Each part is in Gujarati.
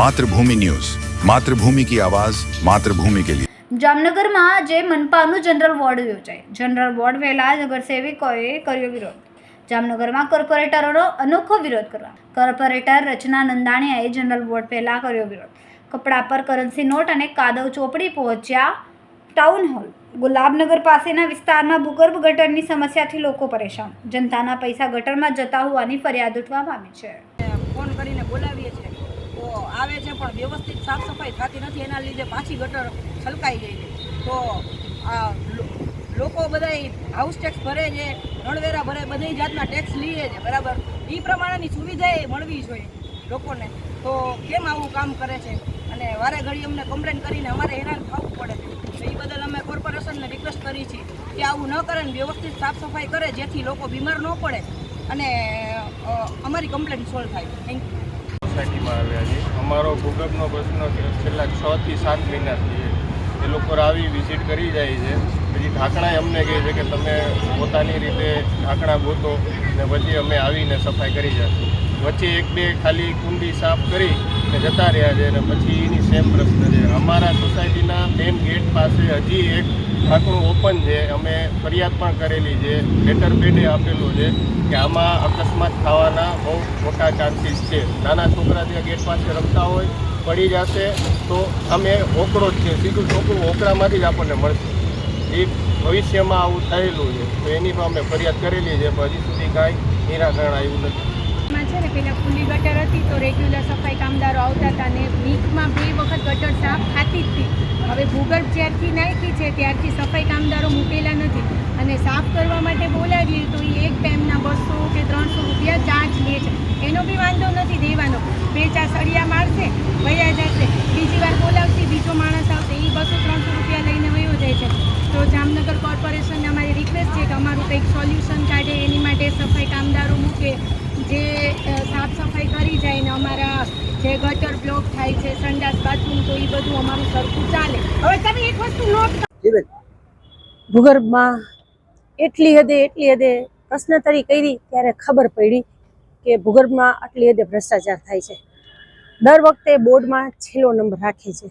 માતૃભૂમિ ન્યૂઝ. માતૃભૂમિ કી આવાઝ માતૃભૂમિ કે લીએ જામનગરમાં આજે મનપાનું જનરલ વોર્ડ યોજાય. જનરલ વોર્ડ વહેલા નગરસેવિકોએ કર્યો વિરોધ. જામનગરમાં કોર્પોરેટરોનો અનોખો વિરોધ કરવા. કોર્પોરેટર રચના નંદાણીયાએ જનરલ વોર્ડ પહેલા કર્યો વિરોધ. કપડા પર કરન્સી નોટ અને કાદવ ચોપડી પહોંચ્યા ટાઉન હોલ. ગુલાબનગર પાસેના વિસ્તારમાં ભૂગર્ભ ગટરની સમસ્યાથી લોકો પરેશાન. જનતાના પૈસા ગટરમાં જતા હોવાની ફરિયાદ ઉઠવા પામી છે. ફોન કરીને બોલાવીએ છીએ. આવે છે, પણ વ્યવસ્થિત સાફ સફાઈ થતી નથી, એના લીધે પાછી ગટર છલકાઈ ગઈ છે. તો આ લોકો બધા હાઉસ ટેક્સ ભરે છે, રણવેરા ભરે બધી જાતના ટેક્સ લઈએ છે, બરાબર? એ પ્રમાણેની સુવિધા એ મળવી જોઈએ લોકોને. તો કેમ આવું કામ કરે છે? અને વારે ઘડી અમને કમ્પ્લેન કરીને અમારે હેરાન થવું પડે છે. એ બદલ અમે કોર્પોરેશનને રિક્વેસ્ટ કરી છે કે આવું ન કરે ને વ્યવસ્થિત સાફ સફાઈ કરે, જેથી લોકો બીમાર ન પડે અને અમારી કમ્પ્લેન સોલ્વ થાય. થેન્ક યુ સોસાયટીમાં આવ્યા છે. અમારો ભૂગર્ભનો પ્રશ્ન છેલ્લા છ થી સાત મહિનાથી એ લોકો આવી વિઝિટ કરી જાય છે. પછી ઢાંકણા અમને કહે છે કે તમે પોતાની રીતે ઢાંકણા ગોતો ને પછી અમે આવીને સફાઈ કરી જશું. વચ્ચે એક બે ખાલી કુંડી સાફ કરી ને જતા રહ્યા છે અને પછી એની સેમ પ્રશ્ન છે. અમારા સોસાયટીના મેઇન ગેટ પાસે હજી એક ઢાંકણું ઓપન છે. અમે ફરિયાદ પણ કરેલી છે. લેટર પેડે આપેલું છે કે આમાં અકસ્માત થવાના બહુ મોટા ચાન્સીસ છે. નાના છોકરા ત્યાં ગેટ પાસે રમતા હોય, પડી જશે તો અમે ઓકળો જ છે. સીધું છોકરું ઓકરામાંથી જ આપણને મળશે. એ ભવિષ્યમાં આવું થયેલું છે. તો એની પણ અમે ફરિયાદ કરેલી છે, પણ હજી સુધી કાંઈ નિરાકરણ આવ્યું નથી. છે ને પેલા ખુલ્લી ગટર હતી તો રેગ્યુલર સફાઈ કામદારો આવતા હતા ને વીકમાં બે વખત ગટર સાફ થતી જ હતી. હવે ભૂગર્ભ જ્યારથી નાખી છે, ત્યારથી સફાઈ કામદારો મૂકેલા નથી. અને સાફ કરવા માટે બોલાવીએ તો એ એક ટાઈમના બસો કે ત્રણસો રૂપિયા ચાર્જ લે છે. એનો બી વાંધો નથી, દેવાનો. બે ચાર સળિયા મારશે, વયા જશે. બીજી વાર બોલાવશે, બીજો માણસ આવશે. એ બસો ત્રણસો રૂપિયા લઈને વયો જાય છે. તો જામનગર કોર્પોરેશનને અમારી રિક્વેસ્ટ છે કે અમારું કંઈક સોલ્યુશન કાઢે, એની માટે સફાઈ કામદારો મૂકે. જે સાફ સફાઈ કરી જાય ને અમારા જે ગટર બ્લોક થાય છે સંડાસ બાથરૂમ તો એ બધું અમારું સરખું ચાલે. હવે તમે એક વસ્તુ નોટ ભૂગર્ભમાં એટલી હદે એટલી હદે પ્રશ્નતરી કરી ત્યારે ખબર પડી કે ભૂગર્ભમાં આટલી હદે ભ્રષ્ટાચાર થાય છે. દર વખતે બોર્ડમાં છેલ્લો નંબર રાખે છે.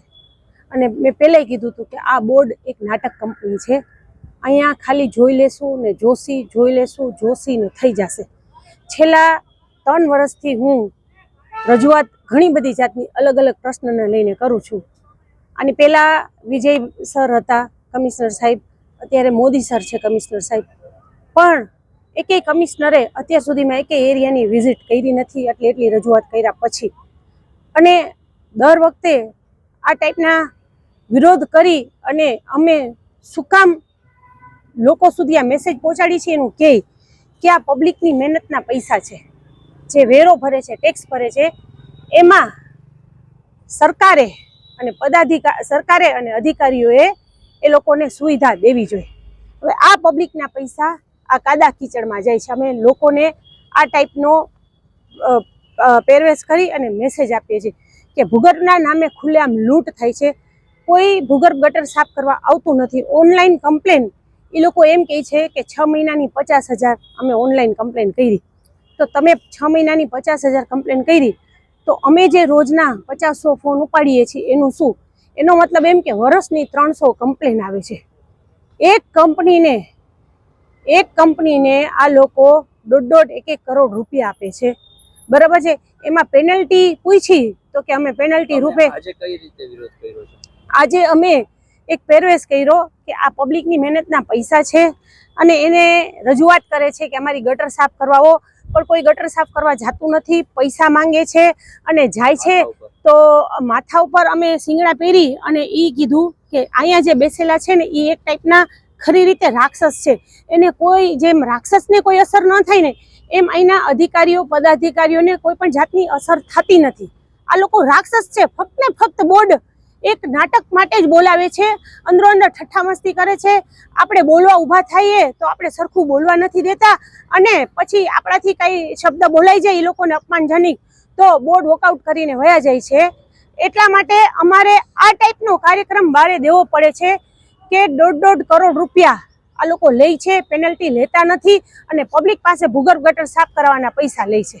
અને મેં પહેલાંય કીધું હતું કે આ બોર્ડ એક નાટક કંપની છે. અહીંયા ખાલી જોઈ લેશું ને જોશી જોઈ લેશું જોશી ને થઈ જશે. છેલ્લા ત્રણ વર્ષથી હું રજૂઆત ઘણી બધી જાતની અલગ અલગ પ્રશ્નને લઈને કરું છું. અને પહેલાં વિજય સર હતા, કમિશનર સાહેબ, અત્યારે મોદી સર છે કમિશનર સાહેબ. પણ એકેય કમિશનરે અત્યાર સુધીમાં એકેય એરિયાની વિઝિટ કરી નથી એટલે એટલી રજૂઆત કર્યા પછી. અને દર વખતે આ ટાઈપના વિરોધ કરી અને અમે શું કામ લોકો સુધી આ મેસેજ પહોંચાડી છે એનું કહે કે આ પબ્લિકની મહેનતના પૈસા છે. જે વેરો ભરે છે ટેક્સ ભરે છે, એમાં સરકારે અને પદાધિકાર સરકારે અને અધિકારીઓએ એ લોકોને સુવિધા દેવી જોઈએ. હવે આ પબ્લિકના પૈસા આ કાદા કીચડમાં જાય છે. અમે લોકોને આ ટાઈપનો પહેરવેશ કરી અને મેસેજ આપીએ છીએ કે ભૂગર્ભના નામે ખુલ્લેઆમ લૂંટ થાય છે. કોઈ ભૂગર્ભ ગટર સાફ કરવા આવતું નથી. ઓનલાઈન કમ્પ્લેન એ લોકો એમ કહે છે કે છ મહિનાની પચાસ હજાર અમે ઓનલાઈન કમ્પ્લેન કરી. તો તમે છ મહિનાની પચાસ હજાર કમ્પ્લેન કરી તો અમે જે રોજના પચાસસો ફોન ઉપાડીએ છીએ એનું શું? એનો મતલબ એમ કે વર્ષની ત્રણસો કમ્પ્લેન આવે છે. એક કંપનીને એક કંપનીને આ લોકો દોઢ દોઢ એક એક કરોડ રૂપિયા આપે છે. બરાબર છે? એમાં પેનલ્ટી પૂછી તો કે અમે પેનલ્ટી રૂપે આજે કઈ રીતે વિરોધ કર્યો છે? આજે અમે એક પહેરવેશ કર્યો કે આ પબ્લિકની મહેનતના પૈસા છે અને એને રજૂઆત કરે છે કે અમારી ગટર સાફ કરવાઓ પણ કોઈ ગટર સાફ કરવા જાતું નથી પૈસા માંગે છે અને જાય છે. તો માથા ઉપર અમે શિંગડા પહેરી અને એ કીધું કે અહીંયા જે બેસેલા છે ને એ એક ટાઈપના ખરી રીતે રાક્ષસ છે. એને કોઈ જેમ રાક્ષસને કોઈ અસર ન થાય ને એમ અહીંના અધિકારીઓ પદાધિકારીઓને કોઈ પણ જાતની અસર થતી નથી. આ લોકો રાક્ષસ છે ફક્ત ને ફક્ત બોર્ડ એક નાટક માટે જ બોલાવે છે અંદરો અંદર ઠઠ્ઠા મસ્તી કરે છે. આપણે બોલવા ઊભા થઈએ તો આપણે સરખું બોલવા નથી દેતા અને પછી આપણાથી કાંઈ શબ્દ બોલાઈ જાય એ લોકોને અપમાનજનક. તો બોર્ડ વોકઆઉટ કરીને વયા જાય છે. એટલા માટે અમારે આ ટાઈપનો કાર્યક્રમ બારે દેવો પડે છે કે દોઢ દોઢ કરોડ રૂપિયા આ લોકો લે છે પેનલ્ટી લેતા નથી અને પબ્લિક પાસે ભૂગર્ભ ગટર સાફ કરવાના પૈસા લે છે.